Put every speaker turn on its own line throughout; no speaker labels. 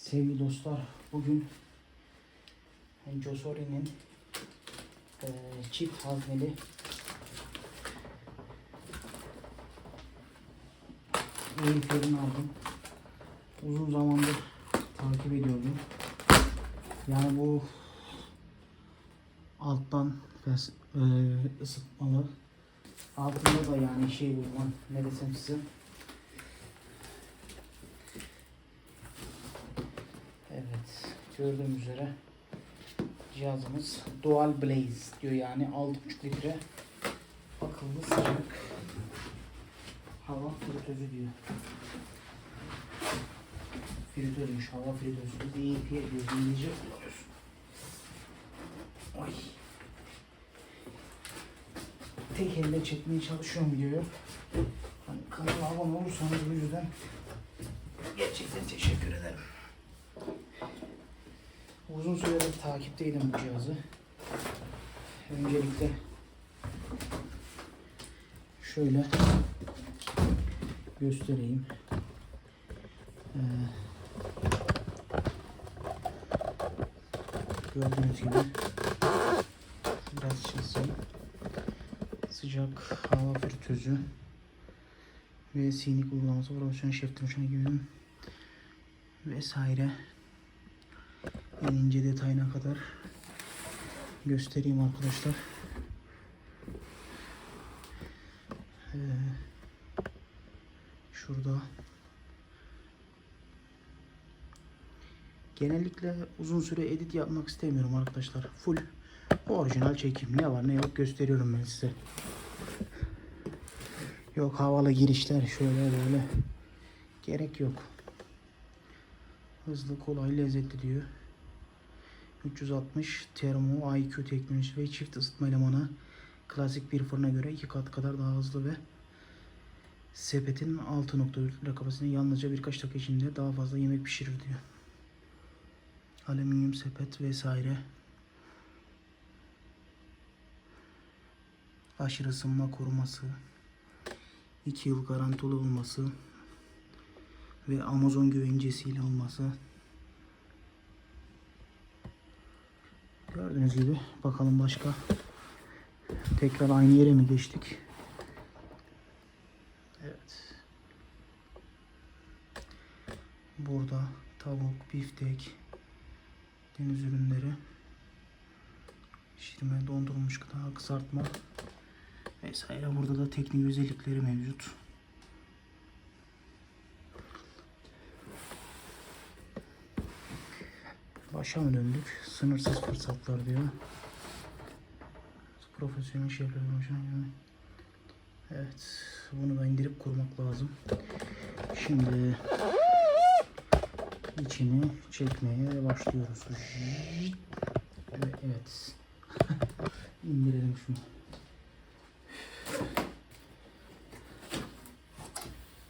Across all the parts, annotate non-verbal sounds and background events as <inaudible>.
Sevgili dostlar, bugün Josori'nin eee, çift hazneli Wayfair'ini aldım. Uzun zamandır takip ediyordum. Yani bu alttan fes, eee, ısıtmalı. Altında da yani şey bulunan ne desem size. Evet, gördüğünüz üzere cihazımız Dual Blaze diyor yani 6.5 litre akıllı sıcak hava fritözü diyor. Fritözmüş, hava fritözü. Biz de EYP diyoruz, İngilizce kullanıyoruz. Ay. Tek elle çekmeye çalışıyorum videoyu. Hani kanala abone olursanız bu yüzden gerçekten teşekkür ederim. Uzun süredir takipteydim bu cihazı. Öncelikle şöyle göstereyim. Ee, gördüğünüz gibi biraz çizeyim. Sıcak hava fritözü ve sinik uygulaması, profesyonel şef gibi vesaire en ince detayına kadar göstereyim arkadaşlar. Ee, şurada genellikle uzun süre edit yapmak istemiyorum arkadaşlar. Full orijinal çekim. Ne var ne yok gösteriyorum ben size. Yok havalı girişler şöyle böyle. Gerek yok. Hızlı, kolay, lezzetli diyor. 360 termo IQ teknolojisi ve çift ısıtma elemanı klasik bir fırına göre iki kat kadar daha hızlı ve sepetin 6.4 litre kapasitesinde yalnızca birkaç dakika içinde daha fazla yemek pişirir diyor. Alüminyum sepet vesaire. Aşırı ısınma koruması. 2 yıl garantili olması ve Amazon güvencesiyle olması. Gördüğünüz gibi bakalım başka tekrar aynı yere mi geçtik? Evet. Burada tavuk, biftek, deniz ürünleri, pişirme, dondurulmuş gıda, kızartma vesaire. Burada da teknik özellikleri mevcut. Başa mı döndük? Sınırsız fırsatlar diyor. Profesyonel şeyler hocam yani. Evet. Bunu da indirip kurmak lazım. Şimdi içini çekmeye başlıyoruz. Evet. <laughs> İndirelim şunu.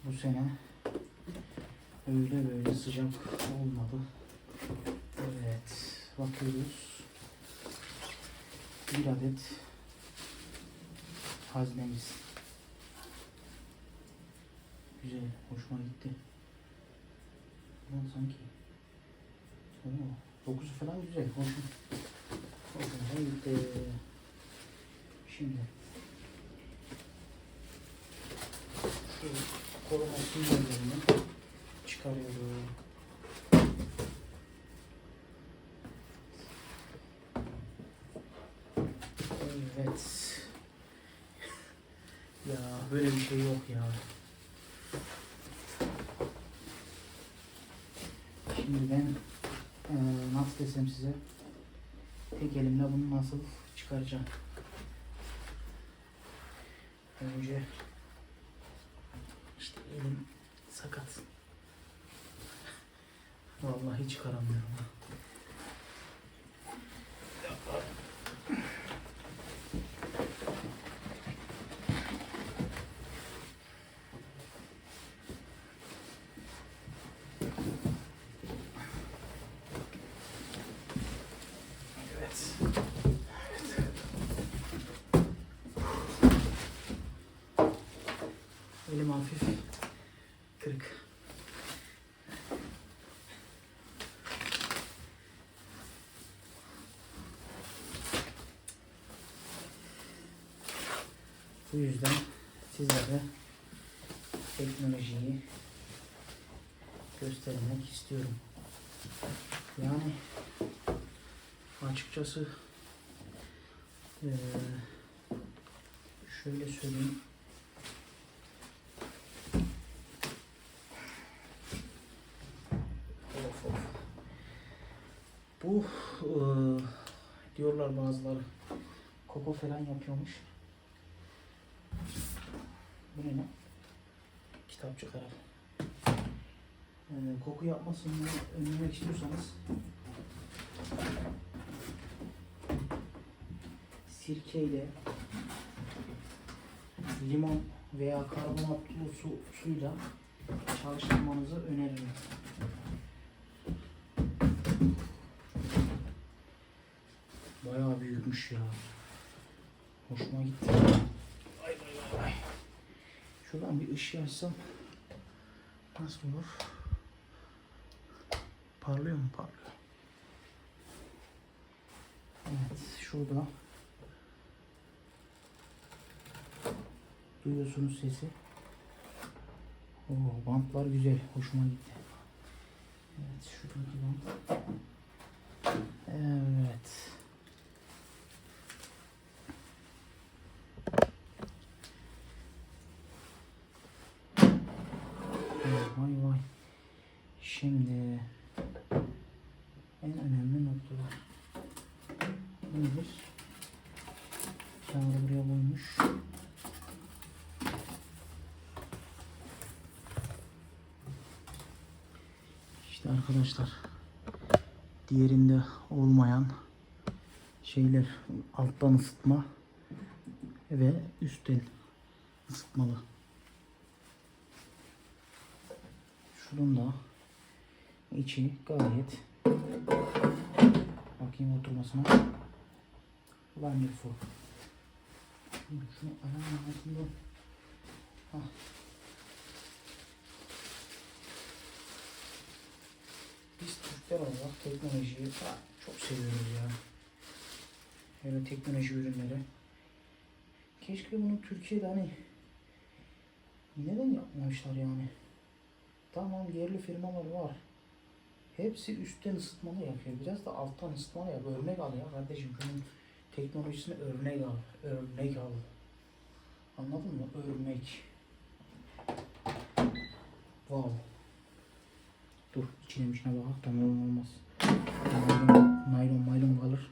Bu sene öyle böyle sıcak olmadı. Bakıyoruz. Bir adet haznemiz. Güzel, hoşuma gitti. Lan sanki. Oo, dokusu falan güzel, hoşuma. Hoşuma gitti. Şimdi. Şu koruma simyallerini çıkarıyorum. Evet. Ya böyle bir şey yok ya. Şimdi ben eee, nasıl desem size tek elimle bunu nasıl çıkaracağım. Önce işte elim sakat. Vallahi çıkaramıyorum. Elim hafif kırık. Bu yüzden sizlere teknolojiyi göstermek istiyorum. Yani açıkçası şöyle söyleyeyim Bu eee, diyorlar bazıları koku falan yapıyormuş. Bu ne lan? Kitapçık herhalde. Ee, koku yapmasını önlemek istiyorsanız sirkeyle limon veya karbonatlı su suyla çalıştırmanızı öneririm. Bayağı büyükmüş ya. Hoşuma gitti. Ay ay ay. Şuradan bir ışığı açsam nasıl olur? Parlıyor mu? Parlıyor. Evet, şurada duyuyorsunuz sesi. Oo, bantlar güzel, hoşuma gitti. Evet, şuradaki bant. Evet. İşte arkadaşlar diğerinde olmayan şeyler alttan ısıtma ve üstten ısıtmalı. Şunun da içi gayet bakayım oturmasına wonderful. Şunu ayağımın altında Hah. Türkler olarak teknolojiyi çok seviyoruz ya. Böyle teknoloji ürünleri. Keşke bunu Türkiye'de hani neden yapmamışlar yani? Tamam yerli firmalar var. Hepsi üstten ısıtmalı yapıyor. Biraz da alttan ısıtmalı yap. Örnek al ya kardeşim. Şunun teknolojisini örnek al. Örnek al. Anladın mı? Örnek. Wow. Dur içine içine bakak tamam olmaz. Naylon, naylon maylon kalır.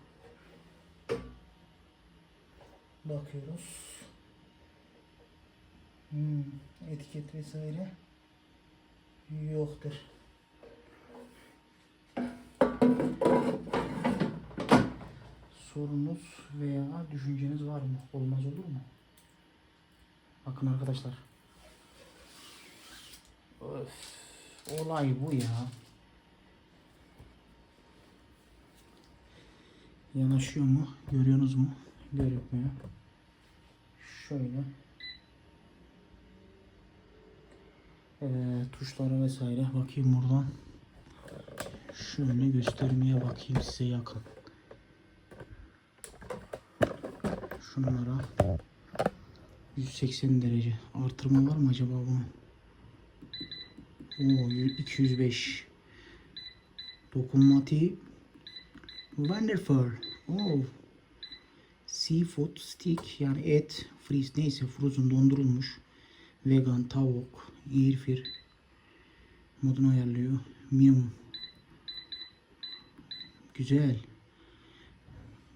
Bakıyoruz. Hmm, etiket vesaire yoktur. Sorunuz veya düşünceniz var mı? Olmaz olur mu? Bakın arkadaşlar. Öf, olay bu ya. Yanaşıyor mu? Görüyorsunuz mu? Görünmüyor. Şöyle. Ee, tuşlara vesaire bakayım buradan. Şöyle göstermeye bakayım size yakın. Şunlara 180 derece artırma var mı acaba bunun? Oo, 205 dokunmatiği wonderful. Oh. Seafood stick yani et freeze neyse frozen dondurulmuş. Vegan tavuk airfir modunu ayarlıyor. Minimum güzel.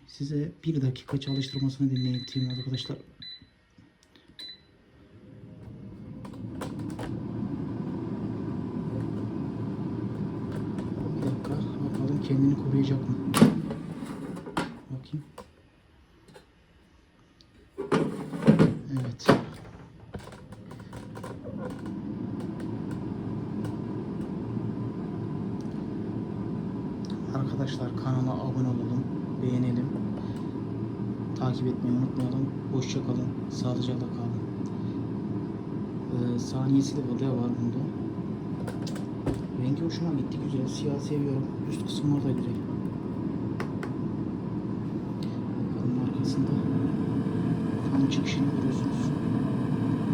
Size bir dakika çalıştırmasını dinleteyim arkadaşlar Bir dakika bakalım koruyacak mı? Bakayım. Evet. Arkadaşlar kanala abone olalım, beğenelim. Takip etmeyi unutmayalım. Hoşça kalın, sağlıcakla kalın. Ee, saniyesi de burada var bunda. Rengi hoşuma gitti güzel. Siyah seviyorum. Üst kısımlar da güzel. Çıkışını görüyorsunuz.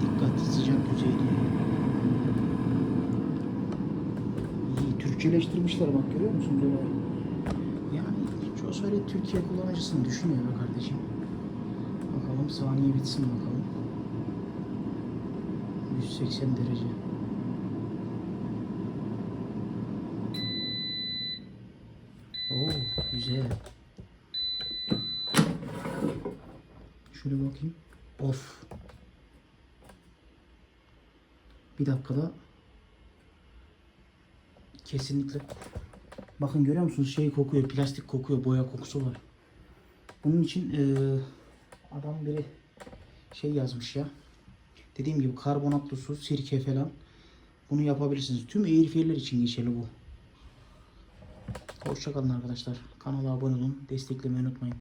Dikkat sıcak yüzeyli. İyi Türkçeleştirmişler bak görüyor musunuz olayı? Yani Josveri Türkiye kullanıcısını düşünüyor be kardeşim. Bakalım saniye bitsin bakalım. 180 derece. Oo güzel. Şöyle bakayım. Of. Bir dakikada kesinlikle bakın görüyor musunuz şey kokuyor plastik kokuyor boya kokusu var. Bunun için eee, adam biri şey yazmış ya. Dediğim gibi karbonatlı su, sirke falan. Bunu yapabilirsiniz. Tüm airfryer'ler için geçerli bu. Hoşçakalın arkadaşlar. Kanala abone olun. Desteklemeyi unutmayın.